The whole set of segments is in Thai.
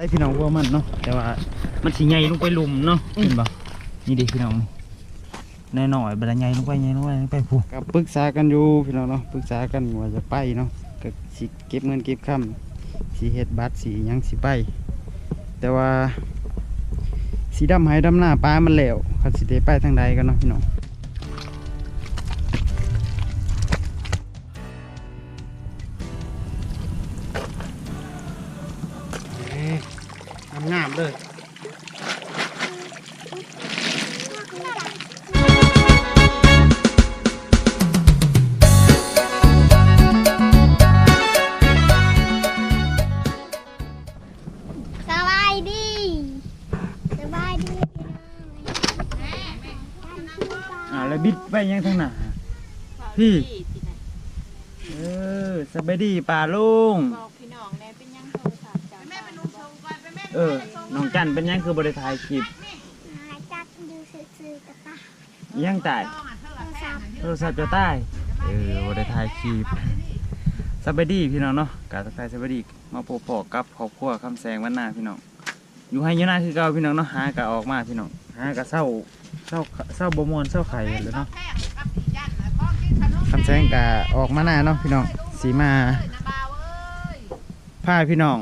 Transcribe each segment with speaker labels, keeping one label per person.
Speaker 1: ได้พี่น้องว่ามันเนาะแต่ว่ามันสิใหญ่ลงไปหลุมเนาะเห็นบ่นี่ดิพี่น้องนี่น้อยๆบัดใหญ่ลงไปใหญ่ลงไปไปผู้ก็ปรึกษากันอยู่พี่น้องเนาะปรึกษากันว่าจะไปเนาะก็สิเก็บเงินเก็บคำสิเฮ็ดบัตรสิหยังสิไป แต่ว่าสีดำให้ดำหน้าปลามันแล้วคันสิได้ไปทางใดกันเนาะพี่น้อง เลย
Speaker 2: สบายดีสบายดี
Speaker 1: อ่าแล้วบิดไปยังทางหน้าพี่ เออสบายดีป่าลุง
Speaker 3: บอกพี่น้องแน่เป็นยังโทรศัพท์จ้าแม่เป็นนุ่งชงก่อนไปแม่
Speaker 1: เออ น้องจันเป็นยังคือบริทายคลิป
Speaker 2: หายจักดูซื่อๆกับตา
Speaker 1: ยังตาย
Speaker 2: โทรศัพท์
Speaker 1: โทรศัพท์จะตายเออบริทายคลิปสบายดีพี่น้องเนาะกาตักทายสบายดีมาพบพอกับครอบครัวคำแสงวันหน้าพี่น้องอยู่ให้อยูหน้าคือเก่าพี่น้องเนาะหากะออกมาพี่น้องหากะเศร้าเศร้าเศร้าบมวนเศร้าไข่เลยเนาะคำแสงกะออกมาหน้าเนาะพี่น้องสีมาพาพี่น้อง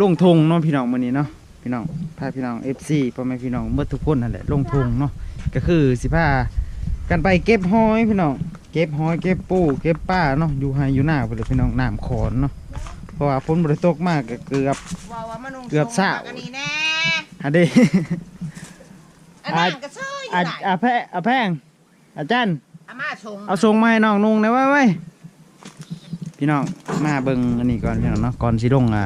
Speaker 1: ลงทงเนาะพี่น้องมื้อนี้เนาะ พี่น้องพาพี่น้อง FC พ่อแม่พี่น้องเมื่อทุกคนนั่นแหละลงทงเนาะก็คือสิพากันไปเก็บหอยพี่น้องเก็บหอยเก็บปูเก็บป้าเนาะอยู่ไฮอยู่หน้าไปเลยพี่น้องน้ำขอนเนาะเพราะว่าฝนบ่ได้ตกมากก็เกือบ
Speaker 3: ว่าว่ามานุ่ง
Speaker 1: เกือบสาว
Speaker 3: อันนี้แน่
Speaker 1: อันเด้
Speaker 3: อันนั้นก็ซื้ออยู่
Speaker 1: อา
Speaker 3: ไหน
Speaker 1: อาแพะอาแพงอาจารย์
Speaker 3: อามาชง
Speaker 1: เอาส่งมาให้น้องนุ่งหนะไว้ไว้พี่น้องมาเบิ่งอันนี้ก่อนพี่น้องเนาะก่อนสิลงอะ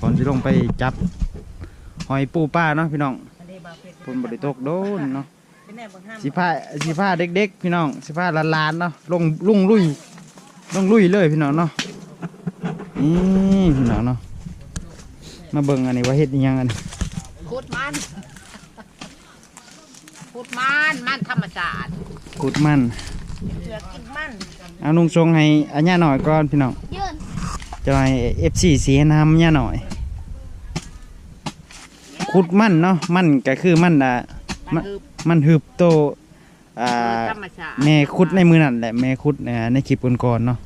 Speaker 1: ก่อนสิลงไปจับ หอยปูป้าเนาะพี่น้อง
Speaker 3: อันนี้บ่าวเพชร
Speaker 1: ฝนบริตกโดนเนาะ
Speaker 3: เป็นแน่บ่ห้าม
Speaker 1: สิผ้าสิผ้าเด็กๆ พี่น้องสิผ้าลานๆเนาะลงลุงลุยลงลุยเลยพี่น้องเนาะนี่พี่น้องเนาะมาเบิ่งอันนี้ว่าเฮ็ดอิหยังอันนี้
Speaker 3: ขุดมันขุดมันมันธรรมชาติ
Speaker 1: ขุดมัน
Speaker 3: เสือกินมัน
Speaker 1: เอานุ่งทรงให้อันย่าหน่อยก่อนพี่น้อง
Speaker 2: ยืน
Speaker 1: จะให้ F4 สีให้นำย่าหน่อย ขุดมันเนาะมันก็คือมันอะ
Speaker 3: มั
Speaker 1: มัน
Speaker 3: นคือ
Speaker 1: มันหืบโตอ่า
Speaker 3: ธรรมชาติ
Speaker 1: แม่คุดในมือนั่นแหละแม่คุดอ่าในคลิปก่อนๆเนาะ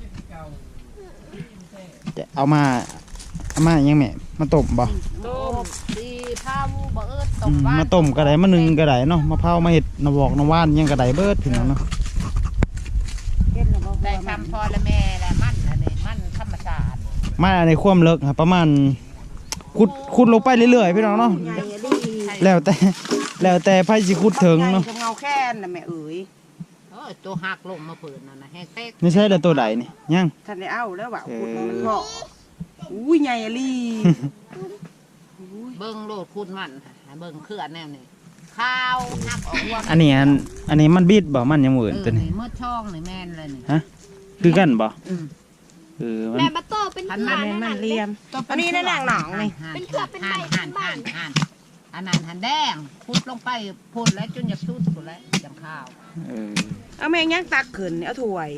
Speaker 1: จะเอามาเอามายังแม่มาต้มบ่
Speaker 3: ต้มสีพาวูบ่เอิดต
Speaker 1: อื
Speaker 3: ก
Speaker 1: ม
Speaker 3: บ้าน
Speaker 1: มาต้มก็ได้มานึ่งก็ได้เนาะมะพร้าวมาเห็ดน้ำบอกน้ำว่านยังก็ได้เบิดพี่น้องเนาะ
Speaker 3: ได้คำพอและแม่และมันอันนี้มันธรรมชาติ
Speaker 1: มาในความเลิกครับประมาณ ขุดขุดลงไปเรื่อยๆพี่น้องเนาะ
Speaker 3: ใหญ่ดี
Speaker 1: แล้วแต่แล้วแต่ไผสิขุดถึงเนาะ
Speaker 4: เงาแค่นน่ะแม่เอ๋ย
Speaker 3: เออตัวหักลงมาเปิดนั่นนะแห้งเต๊ก
Speaker 1: นี่ใช่แล้วตัวใดนี่ยัง
Speaker 4: ท่านได้เอาแล้วว่า
Speaker 1: เออ
Speaker 4: ขุดมันเพาะอุ้ยใหญ่อะลี
Speaker 3: เบิ่งโลดคุณมันให้เบิ่งเคลื่อนแนวนี้ข้าวหักออกหัว
Speaker 1: อันนี้อันอันนี้มันบิดบ่มันยังเหมือนตัวนี้
Speaker 3: เมื่อช่องนี่แม่นเลยนี่
Speaker 1: ฮะ คือกันบ่
Speaker 3: อืม
Speaker 1: เออมัน
Speaker 2: แม่มาโตเป็น
Speaker 3: พัน
Speaker 2: เพื่อ
Speaker 3: มันน
Speaker 2: นั่น
Speaker 4: มัน
Speaker 2: น่ะ
Speaker 4: เรียมอันนี้นั่นนางหนองนี่
Speaker 2: เป็นเครือเป็นใบ
Speaker 3: หัน
Speaker 2: เป็นใบ
Speaker 3: หันหันอันนั้นหันแดงพุดลงไปพ่นแล้วจนอยากสุดพุ่นแล้วจังข้าว
Speaker 1: เออ
Speaker 4: เอาแม่งยังตักขึ้นเอาถ้วย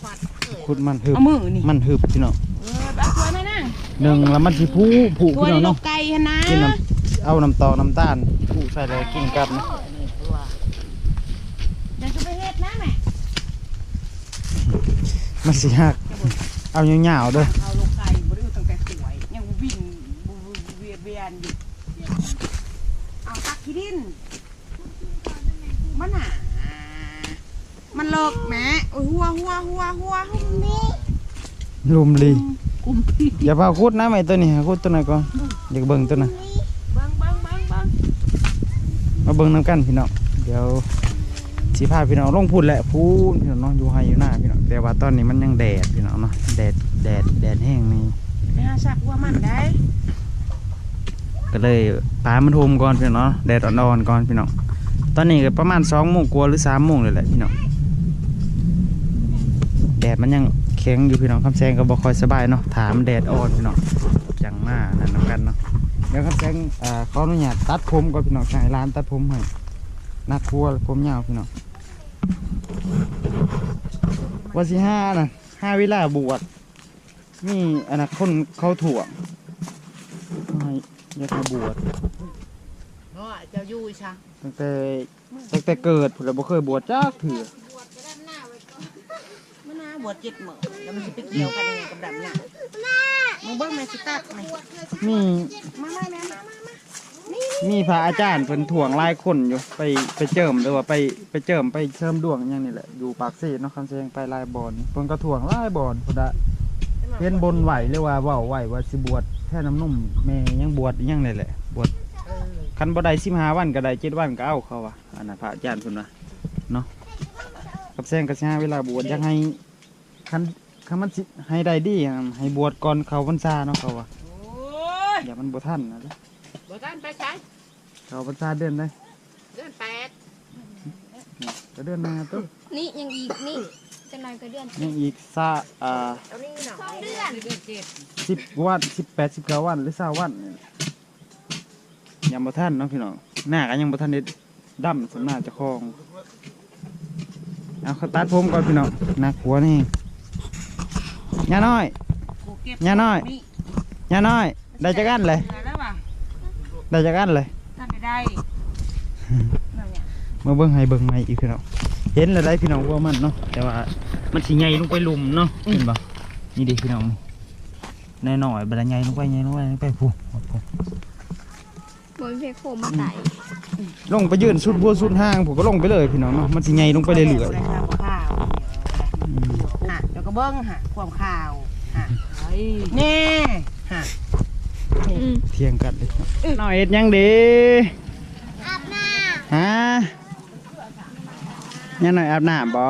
Speaker 3: ควัดเอ้ย
Speaker 1: ขุดมันหืบ
Speaker 4: เอามือนี่
Speaker 1: มันหืบพี่น้อง
Speaker 4: เออเอาถ้วยมานั่ง
Speaker 1: หนึ่งแล้วมันสิผู้ผู้
Speaker 4: ถ้วย
Speaker 1: พี่น้อง
Speaker 4: น
Speaker 1: เนาะ
Speaker 4: กไก่ฮะนะ
Speaker 1: กินน้ำเอาน้ำตอกน้ำตาลผู้ใส่เลยกินกับนะ
Speaker 3: นี่ตัว
Speaker 4: เดี๋ยวจะไปเฮ็ดนะแม่
Speaker 1: มันสิหัก เอายาวๆเด้อ
Speaker 4: เอาลูกไก่บ่ได้เอาตั้งแต่สวยยังวิ่งเวียนเวียนอยู่เอาตักขี้ดินมันหนามันเลิกแหม่โอ้ยหัวหัวหัวหัว
Speaker 1: ลุมลี
Speaker 3: กุมพี่
Speaker 1: อย่าพาคุดนะไอ้ตัวนี้หาคุดตัวไหนก่อนอยากเบิ่งตัวน่ะ
Speaker 4: เบังเบังเบังเบัง
Speaker 1: มาเบิ่งน้ำกันพี่น้องเดี๋ยว สิพาพี่น้องลงพูดแหละพูดพี่น้องเนาะอยู่ให้อยู่หน้าพี่น้องแต่ว่าตอนนี้มันยังแดดพี่น้องเนาะแดดแดดแดดแห้งนี่
Speaker 4: ไปหาสักหัวมันได้
Speaker 1: ก็เลยปลามันโฮมก่อนพี่น้องเนาะแดดอ่อนๆก่อนพี่น้องตอนนี้ก็ประมาณสองโมงกว่าหรือสามโมงเลยแหละพี่น้องแดดมันยังแข็งอยู่พี่น้องคำแซงก็บ่ค่อยสบายเนาะถามนแดดอ่อนพี่น้องจังมานั่นนำกันเนาะเดี๋ยวคำแซงอ่าขออนุญาตตัดผมก่อนพี่น้องใช้ร้านตัดผมให้นัดครัวผมยาวพี่น้อง วันที่ห้าน่ะห้าเวลาบวชนี่อันนั้นคนเขาถ่วงให้อยากให้บวช
Speaker 3: เนาะเจ้าอยู่ซะ
Speaker 1: ตั้งแต่ตั้งแต่เกิดผมเลยบ่เคยบวชจักเถื่อ
Speaker 4: มันน่าบวชเจ็ดหมื่นแล้วมันจะไปเกี่ยวกันยังไงกับดำหนักมึงเบิ้งแม่สิตัดไหม
Speaker 1: มี
Speaker 4: มามาแม่มามามา
Speaker 1: มีพระอาจารย์เพิ่นถ่วงหลายคนอยู่ไปไปเจิมหรือว่าไปไปเจิมไปเชิมดวงอหย่างนี้แหละอยู่ปากเสดเนาะคำแสดงไปหลายบ่อนเพิ่นก็ถ่วงหลายบ่อนพุ่นน่ะเฮ็นบนไหวหรือว่าเว้าไหวว่าสิบวชแท้น้ำนุ่มแม่ยังบวชอีหยังนี่แหละบวช
Speaker 3: เออ
Speaker 1: คันบ่ได้15วันก็ได้7วันก็เอาเขาว่าอันนั้นพระอาจารย์เพิ่นว่าเนาะกับแซงก็สิหาเวลาบวชอยากให้คันคันมันสิให้ได้ดีอะให้บวชก่อนเข้าพรรษาเนาะเขาว่า
Speaker 3: โอ้ย
Speaker 1: อย่ามันบ่ทันนะเด้อ
Speaker 3: บ่ทันไปใช้
Speaker 1: เข้าพรรษาเดือนได้
Speaker 3: เดือนแปด
Speaker 1: ก็เดือนหน้าตัว
Speaker 2: นี่ยังอีกนี่จะนอนก็เดือน
Speaker 1: ยังอีกซาอ่า
Speaker 3: เอานี่หน่อย
Speaker 2: สองเดือน
Speaker 3: เดือนเจ็ด
Speaker 1: สิบวันสิบแปดสิบเก้าวันหรือสาวันนี่ยังบ่ทันเนาะพี่น้องหน้าก็ยังบ่ทันได้ดำสำหน้าเจ้าของเอาเขาตัดผมก่อนพี่น้องน่ากลัวนี่ย่าน้อย
Speaker 4: กูเก็บ
Speaker 1: ย่าน้อยย่าน้อยได้จักอันเลย
Speaker 4: แล้วว่ะ
Speaker 1: ได้จักอันเลย
Speaker 4: ท่านได้ได้นั่นเนี่ย
Speaker 1: มาเบิ่งให้เบิ่งใหม่อีกพี่น้องเห็นแล้วได้พี่น้องว่ามันเนาะแต่ว่ามันสิใหญ่ลงไปหลุมเนาะเห็นบ่นี่ดิพี่น้องนี่น้อยๆบัดใหญ่ลงไปใหญ่ลงไปไปผู้ผู้
Speaker 2: บนเพคโคมมาไต่
Speaker 1: ลงไปยืนสุดบัวสุดห้างผมก็ลงไปเลยพี่น้องเนาะมันสิใหญ่ลงไปเรื่อย
Speaker 4: ๆข้าวฮะเดี๋ยวก็เบิ้งฮะความข่าวฮะ
Speaker 3: เฮ้ย
Speaker 4: นี่ฮะ
Speaker 2: อืม
Speaker 1: ๆ เที่ยงกันเลยน้อยเอ็ดยังดี
Speaker 2: อาบน้
Speaker 1: ฮะย่าหน่อยอาบน้ำบ่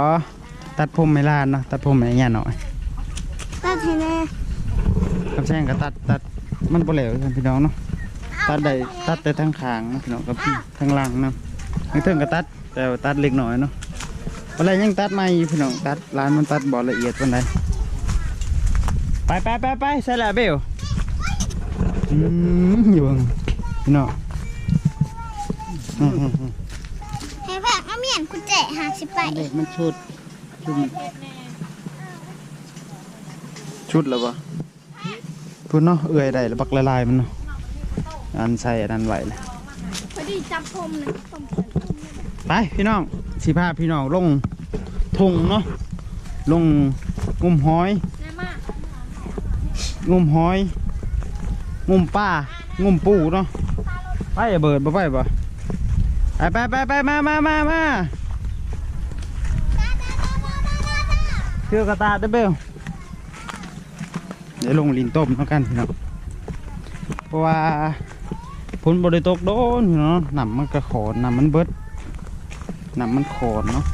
Speaker 1: ตัดผมไม่ลานเนาะตัดผมให้ย่าหน่อยำ
Speaker 2: ตัดให้แน่
Speaker 1: คำแซงก็ตัดตัดมันบ่เหลวกันพี่น้องเนาะตัดได้ตัดแต่ทั้งขางเนาะพี่น้องกับพี่ทั้งหลังเนาะทั้งเทิงก็ตัดแต่ว่าตัดเล็กน้อยเนาะอะไรยังตัดไม่อยู่พี่น้องตัดร้านมันตัดบ่ละเอียดปานใดไปไปไปไปใส่ละเบล อืมอยู่เบิ่งพี่น้องอืม
Speaker 2: ให้แบบมาเมียนคุณเจ๊หาสิไป
Speaker 1: เด็กมันชุดชุดชุดแล้วปะพูดเนาะเอื่อยได้แล้วบักละลายมันเนาะอันใส่อันนั้นไหวเลย
Speaker 2: พอดีจับผมนะผม
Speaker 1: ไปพี่น้องสิพาพี่น้องลงทงเนาะลงงุมหอย
Speaker 2: แน่มาก
Speaker 1: งุมหอย งุ่มป้างุ่มปูเนาะไปอย่าเบิดบ่ไปบ่ไปไปไปไปมามามามาเทือกระตาเด้อเบลเดี๋ยวลงลินต้มเท่ากันพี่น้องเพราะว่าฝนบริตกโดนพี่น้องน้ำมันกระขอนนำมันเบิดนำมันขอนเนาะ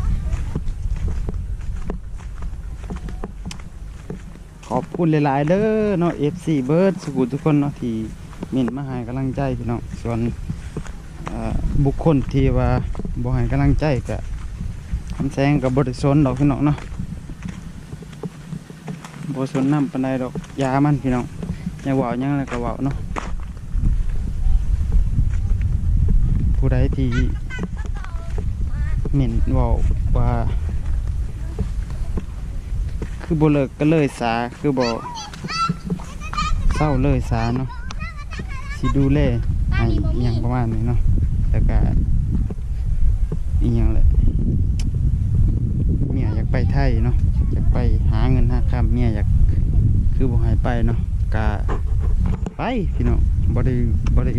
Speaker 1: ขอบคุณหลาย ๆ เด้อเนาะ FC เบิร์ดสุขุทุกคนเนาะที่มินมาให้กำลังใจพี่น้องส่วนบุคคลที่ว่าบ่ให้กำลังใจก็คำแซงกับบริสนดอกพี่น้องเนาะบ่สนน้ำปานใดดอกยามันพี่น้องย่าว้าหยังแล้วก็ว้าเนาะผู้ใดที่เหม็นว้าว่า คือบ่เลิกก็เลยสาคือบ่เศร้าเลยสาเนาะสิดูแลให้อหยังประมาณนี้เนาะแต่ก็อียังแหละเมียอยากไปไทยเนาะอยากไปหาเงินหาคำเมียอยากคือบ่ให้ไปเนาะกะไปพี่น้องบ่ได้บ่ได้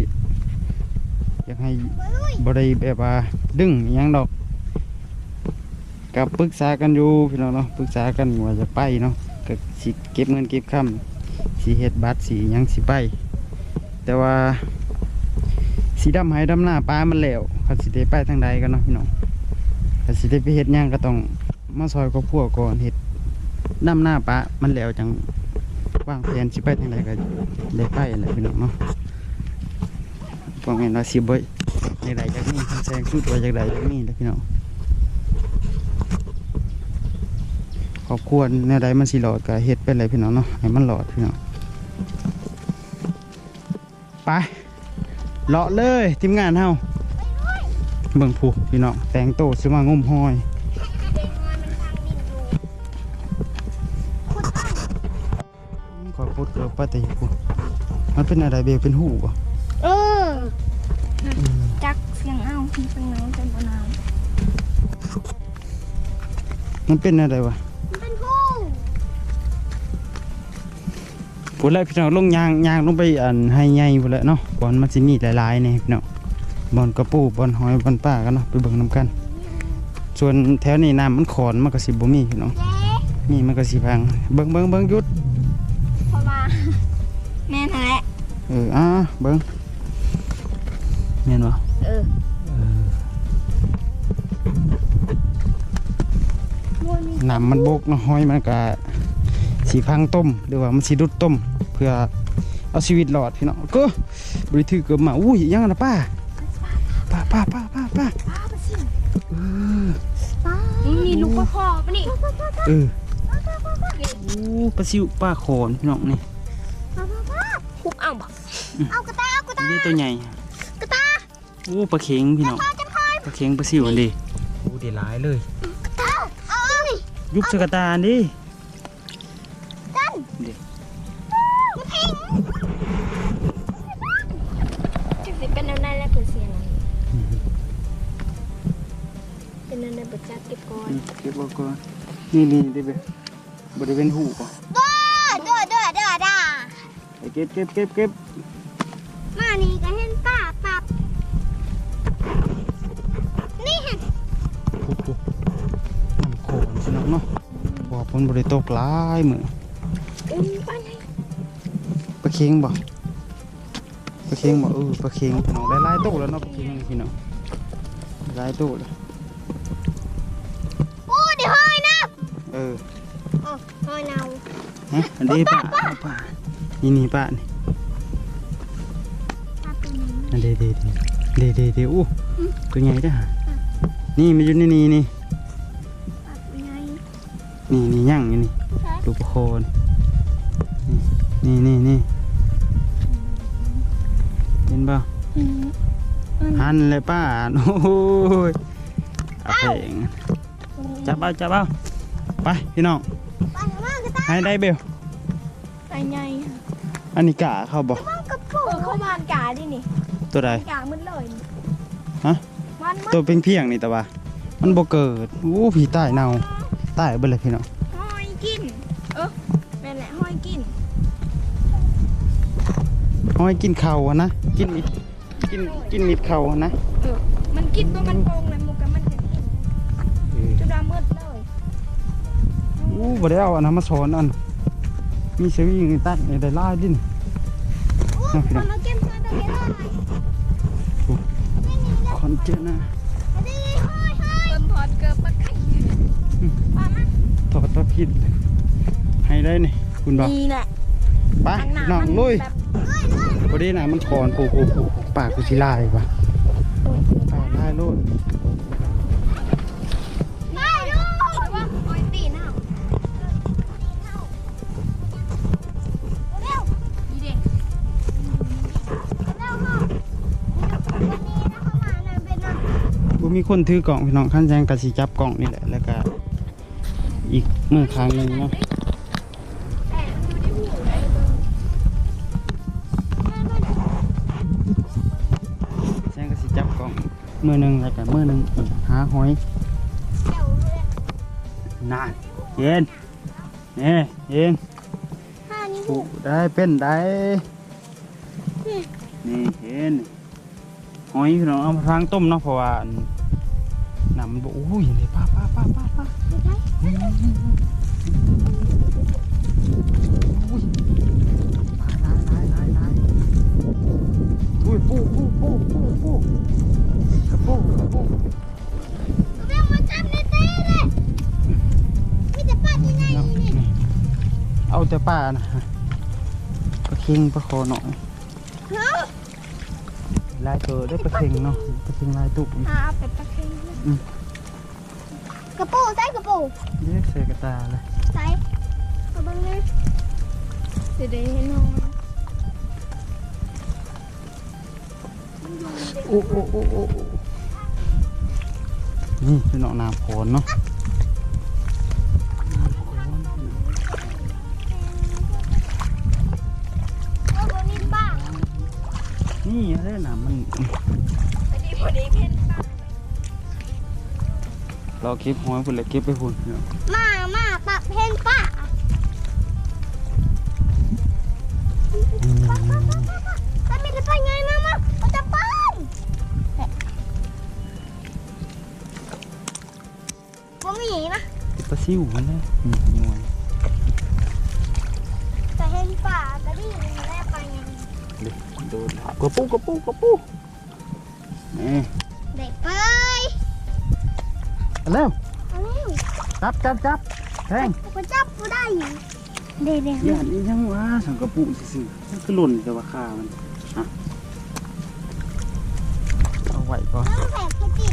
Speaker 1: อยากให้บ่ได้แบบว่าดึงอหยังดอก กับปรึกษากันอยู่พี่น้องเนาะปรึกษากันว่าจะไปเนาะก็สิเก็บเงินเก็บคำสีเฮ็ดบัตรสียังสิไป แต่ว่าสีดำให้ดำหน้าปลามันแล้วเขาสิได้ไปทางใดกันเนาะพี่น้องเขาสิได้ไปเฮ็ดหยังก็ต้องมาซอยครอบครัวก่อนเฮ็ดดำหน้าปลามันแล้วจังวางแผนสิไปทางใดก็ได้ไปแหละพี่น้องเนาะพวกแม่นว่าสิบ่อยากได้จากนี้แซงสุดว่าอยากได้จากนี้แหละพี่น้อง ขอบควรแนวใดมันสิหลอดก็เฮ็ดไปเลยพี่น้องเนาะให้มันหลอดพี่น้องไปเลาะเลยทีมงานเฮาเบิ่งผู้พี่น้องแต่งโตวซื้อมางมหอยขอพูดเกือบปฏิผู้มันเป็นอะไรเบลเป็นหูบ่
Speaker 2: เออจักเสียงเอาเสียงหนาวจนบ่หนาว
Speaker 1: มันเป็นอะไรวะ พูดแล้วพี่น้องลงยางยางลงไปอันให้ใหญ่พูดแล้วเนาะบอลมันสิมีหลายๆนี่พี่น้องบอลกระปูบอลหอยบอลป้ากันเนาะไปเบิ่งนํกัน ส่วนแถวนี้น้ำมันขอนมันก็สิบ่มีพี่น้อง
Speaker 2: เจ๊
Speaker 1: มีมันก็สิพังเบิ่งเบิ่งเบิ่งหยุด
Speaker 2: เพราะว่าแม่นั่นแหละ
Speaker 1: เอออ่าเบิ่งแม่นบ่
Speaker 2: เออมวยมี
Speaker 1: น้ำมันบกเนาะหอยมันก็ สิพังต้มหรือว่ามันสิดุดต้ม เพื่อเอาชีวิตรอดพี่น้องก็บริถือเกือบมาอุ้ยยังนะป้าป้าป้าป้าป้าป้า
Speaker 2: ป้าไปสิ
Speaker 1: เออ
Speaker 2: ป้ามีลูกปลาคอปะนี่
Speaker 1: เอออู้ปลาซิวป้าโขนพี่น้องนี่
Speaker 2: คุบเอาบ่เอากระตาเอากระตา
Speaker 1: นี่ตัวใหญ่
Speaker 2: กระตา
Speaker 1: อู้ปลาเข็งพี่น้อง
Speaker 2: จับคอย
Speaker 1: ปลาเข็งปลาซิวอันดีอู้เดี๋ยวหลายเลย
Speaker 2: กระตาเอาเอานี่
Speaker 1: ยุบสกตาอันดิ เป็
Speaker 2: นอะไรเปิดจัดเก็บก่อน
Speaker 1: เก็บไว้ก่อนนี่นี่ได้ไหมบริเวณหูป่ะ
Speaker 2: ด้อด้อด้อด้อด้อ
Speaker 1: ไปเก็บเก็บเก็บเก็บ
Speaker 2: มานี่ก็เห็นป้าปับนี่ฮะ
Speaker 1: ปุ๊บปุ๊บน้ำโขนพี่น้องเนาะเพราะว่าฝนบริตกหลายมือ
Speaker 2: อุ้ยป้าไง
Speaker 1: ปลาเค็งบ่ปลาเค็งบ่เออปลาเค็งพี่น้องได้หลายตู้แล้วเนาะปลาเค็งนี่พี่น้องหลายตู้เลย
Speaker 2: เอ
Speaker 1: อ
Speaker 2: อ๋อเฮ้ยเนา
Speaker 1: ฮะอันนี้ป้าเอาป้านี่นี่ป้านี่
Speaker 2: ป้าเป็นยัง
Speaker 1: อันเดเดเดเดเดเดอู้ตัวใหญ่จ้ะนี่มันอยู่ในนี่นี่
Speaker 2: ป้าเป็นยัง
Speaker 1: นี่นี่ย่างอยู่นี่ลูกปลาโคนนี่นี่นี่เห็นป่ะ
Speaker 2: อืม
Speaker 1: หันเลยป้าโอ้ยเอาเพลงจับเอาจับเอา ไปพี่น้อง
Speaker 2: ป้าอย่ามากระตา
Speaker 1: ให้ได้เบล
Speaker 2: ไปไง
Speaker 1: อันนี้กะเข้าบ่
Speaker 2: ป้ากระปุกเข้าบ้านกาดินี่
Speaker 1: ตัวใด
Speaker 2: กามืดเลย
Speaker 1: ฮะ
Speaker 2: มันมืด
Speaker 1: ตัวเพียงเพียงๆนี่แต่ว่า มันบ่เกิดอู้ผีใต้เน่าใต้เบิดเลยพี่น้อง
Speaker 2: ห้อยกินเออนั่นแหละห้อยกิน
Speaker 1: เอาให้กินข้าวอะนะกินมิดกินกินมิดข้าวอะนะ
Speaker 2: เออมันกินตัวมันโกงเลย
Speaker 1: อู้บ่ได้เอาอันนั้นมาสอนอัน มีสวิงนี่ตัดนี่ได้หลายดิน
Speaker 2: โอ้
Speaker 1: เอาพี่น้อง
Speaker 2: มาเก็บมาตัวนี้เลย
Speaker 1: คอนเจนนะ
Speaker 2: อันนี้ห้อยห้อยเพิ่มถอดเกิบมาไข่ป้ามา
Speaker 1: ถอดตะพิษให้ได้นี่คุณบ่
Speaker 2: นี่แหละ
Speaker 1: ไปน้องลุยพอดีน่ะมันคอนปูปูปูปากกูสิลายว่ะปากลายโลด
Speaker 2: มี
Speaker 1: คนถือกล่องพี่น้องขั้นแจงกระสิจับกล่องนี่แหละแล้วก็อีกมือข้างหนึงเนาะ
Speaker 2: แจ้งแม่มัน
Speaker 1: แจงกะสิจับกล่องมือหนึ่งแล้วก็มือหนึ่งหาหอย
Speaker 2: เดี๋ยวเลย
Speaker 1: น่าเย็นเนี่
Speaker 2: ยเย็น
Speaker 1: ผูได้เป็นได้นี่เห็นหอยพี่น้องเอามาทางต้มเนาะเพราะว่าอัน มันบ่อู้ยเลยป้าป้าป้าป้าป้า
Speaker 2: ไม่ใช่
Speaker 1: อุ้ยหลายหลายหลายตายตายโอ้ยปูปูปูปูปูกระปูกระปู
Speaker 2: เร็วมาจับในเต้เลยมีแต่ป้าที่ไหน
Speaker 1: เนาะ
Speaker 2: นี่
Speaker 1: นี่เอาแต่ป้านะปลาเค็งปลาคหน่อย
Speaker 2: เฮ้ย
Speaker 1: ลายตัวได้ปลาเค็งเนาะปลาเค็งลายตุก
Speaker 2: เอาเป็ดปลาเค็ง กระปูใส่กระปู
Speaker 1: เรียกใส่กระตาเลย
Speaker 2: ใส่กระบังเลยเดี๋ยวเดี๋ยวให้น้อง
Speaker 1: โอ้โอ้โอ้โอ้โอ้นี่เป็นหนองน้ำโขนเนาะ
Speaker 2: เรา
Speaker 1: เก็บหอยพุ่นเลยเก็บไปพุ่นเนาะ
Speaker 2: มามาปาเพนปากถ้าไม่ได้ไปไงมามาเราจะปผมมีนะ
Speaker 1: ปลาซิวมันเลยนี่นี่มัน
Speaker 2: แต่เห็นป่าก็ดีแรกไปไง
Speaker 1: เด็กโดนกระปูกระปูกระปูนี่
Speaker 2: เด็ก
Speaker 1: เอาเร็ว
Speaker 2: เอาเร็ว
Speaker 1: จับจับจับแทง
Speaker 2: กูจับกูได้อยู่เด็กเด็ก
Speaker 1: ย่านนี้ยังว่าสังกระปูซื่อๆมันคือหล่นแต่ว่าขามันฮะเอาไว้ก่อน
Speaker 2: ต้องแบกกระดิ่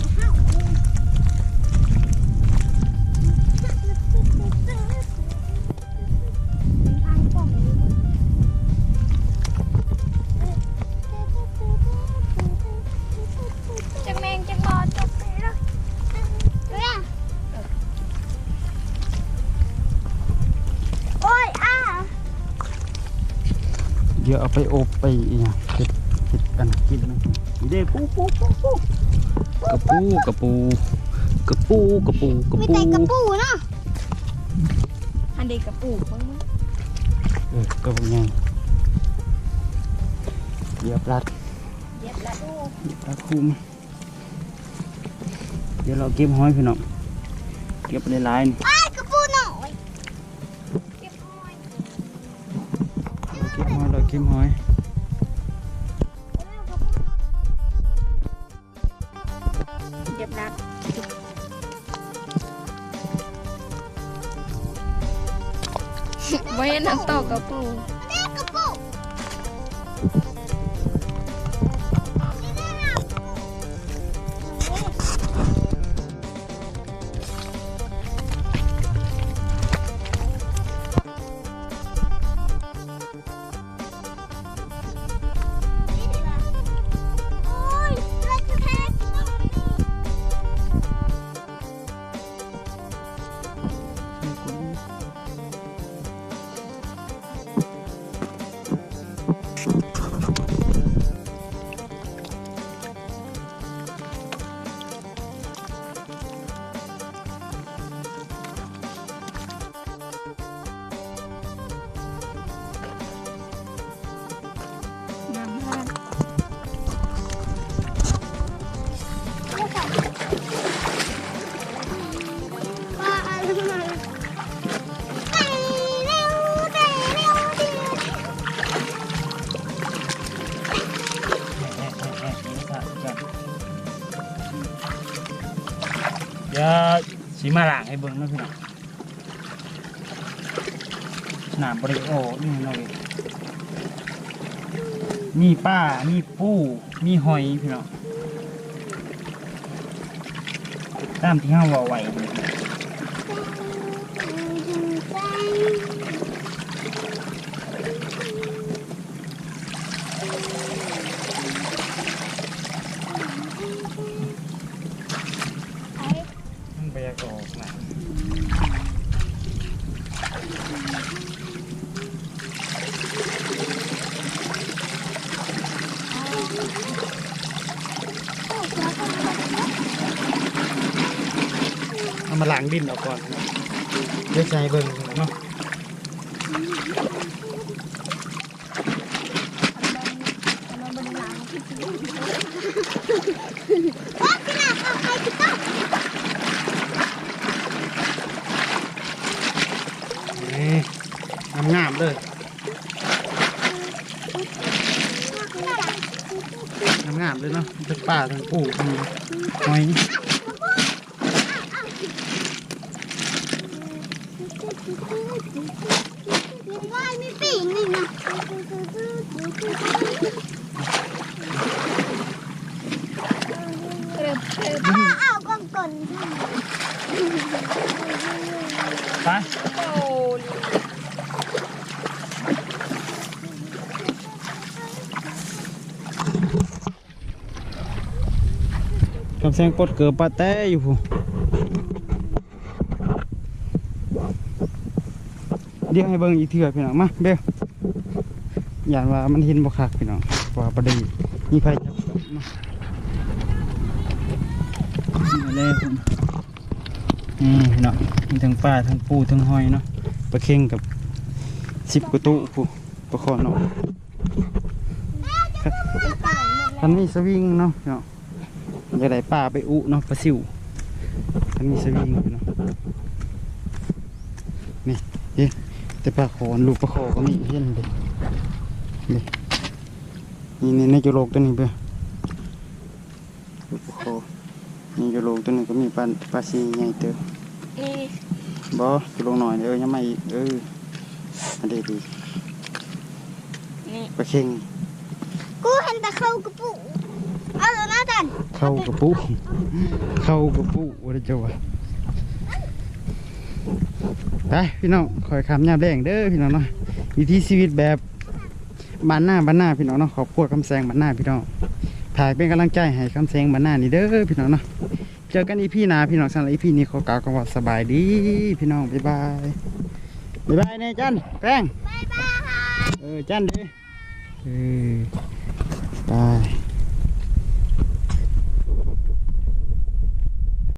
Speaker 1: ดี๋ยวเอาไปอบไปอีหยังเฮ็ดเฮ็ดกันกินนะอีเด้ปูปูปูปูกระปูกระปูกระปูกระปูกระ
Speaker 2: มี
Speaker 1: ปู
Speaker 2: แต่กระปูเนาะ
Speaker 4: อันเด็กกระปูกมั้งมั้ง
Speaker 1: เออกระปูไงเหยียบรัด
Speaker 4: เย็บแล้ว
Speaker 1: เหยียบรัดคุ้มเดี๋ยวเราเก็บหอยพี่น้องเก็บหลายๆ
Speaker 2: บหอย
Speaker 1: เราเก็
Speaker 4: เดี๋
Speaker 1: ยวสีมาล้างให้เบิ้งนะพี่น้องน้ำบริโอนี่เราเองมีป้า มีปูมีหอยพี่น้องตามที่ห้าว่าไหวเลยไปยากออกนะ เอา มาล้างดินออกก่อนเดี๋ยวใส่เบิ่งเนาะนี่งามงามๆเลยงามงามๆเลยเนาะทั้งป่าทั้งปูทั้งหอย
Speaker 2: ว่ายมีปีกนี่นะ
Speaker 4: เติมเติม
Speaker 2: อ้าเอาก่อนก่อน
Speaker 1: ไปกำแซงปดเกือบปลาแต้อยู่พู เดี๋ยวให้เบิ่งอีกเถื่อพี่น้องมาเบลอย่างว่ามันเห็นบ่คักพี่น้องว่าประเดี๋ยวมีไฟจับกบเนาะมาเลยผมนี่เนาะมีทั้งปลาทั้งปูทั้งหอยเนาะปลาเค็งกับสิบกว่าตู้ผู้ปลาคอเนาะ
Speaker 2: มั
Speaker 1: นมีสวิงเนาะเนาะจะได้ปลาไปอุเนาะปลาซิวคันมีสวิงเนาะนี่ แต่ปลาคอนลูกปลาคอก็มีเห็นเลยนี่นี่นี่ในจุโลกตัวนี้เพื่อลูกปลาคอนี่จุโลกตัวนี้ก็มีปลาปลาซีใหญ่เติบ
Speaker 2: เอ๊ะ
Speaker 1: บ่ จุโลกหน่อยเด้อยังไม่อีกเอออันนี้ดี
Speaker 2: นี่
Speaker 1: ปลาเค็ง
Speaker 2: กูเห็นแต่เข้ากระปุกเอาแล้วนะจัน
Speaker 1: เข้ากระปุกเข้ากระปุกว่าจะวะ ไปพี่น้องคอยคำยามแดงเด้อพี่น้องเนาะวิถีชีวิตแบบบ้านหน้าบ้านหน้าพี่น้องเนาะขอบคุณคำแสงบ้านหน้าพี่น้องถ่ายเป็นกำลังใจให้คำแสงบ้านหน้านี่เด้อพี่น้องเนาะเจอกันอีพี่นาพี่น้องสำหรับอีพี่นี้ขอกล่าวคำว่าสบายดี พี่น้องบ๊ายบายบ๊ายบายเน่จันแป้ง
Speaker 2: บายบาย
Speaker 1: เออจันเด้อเออไป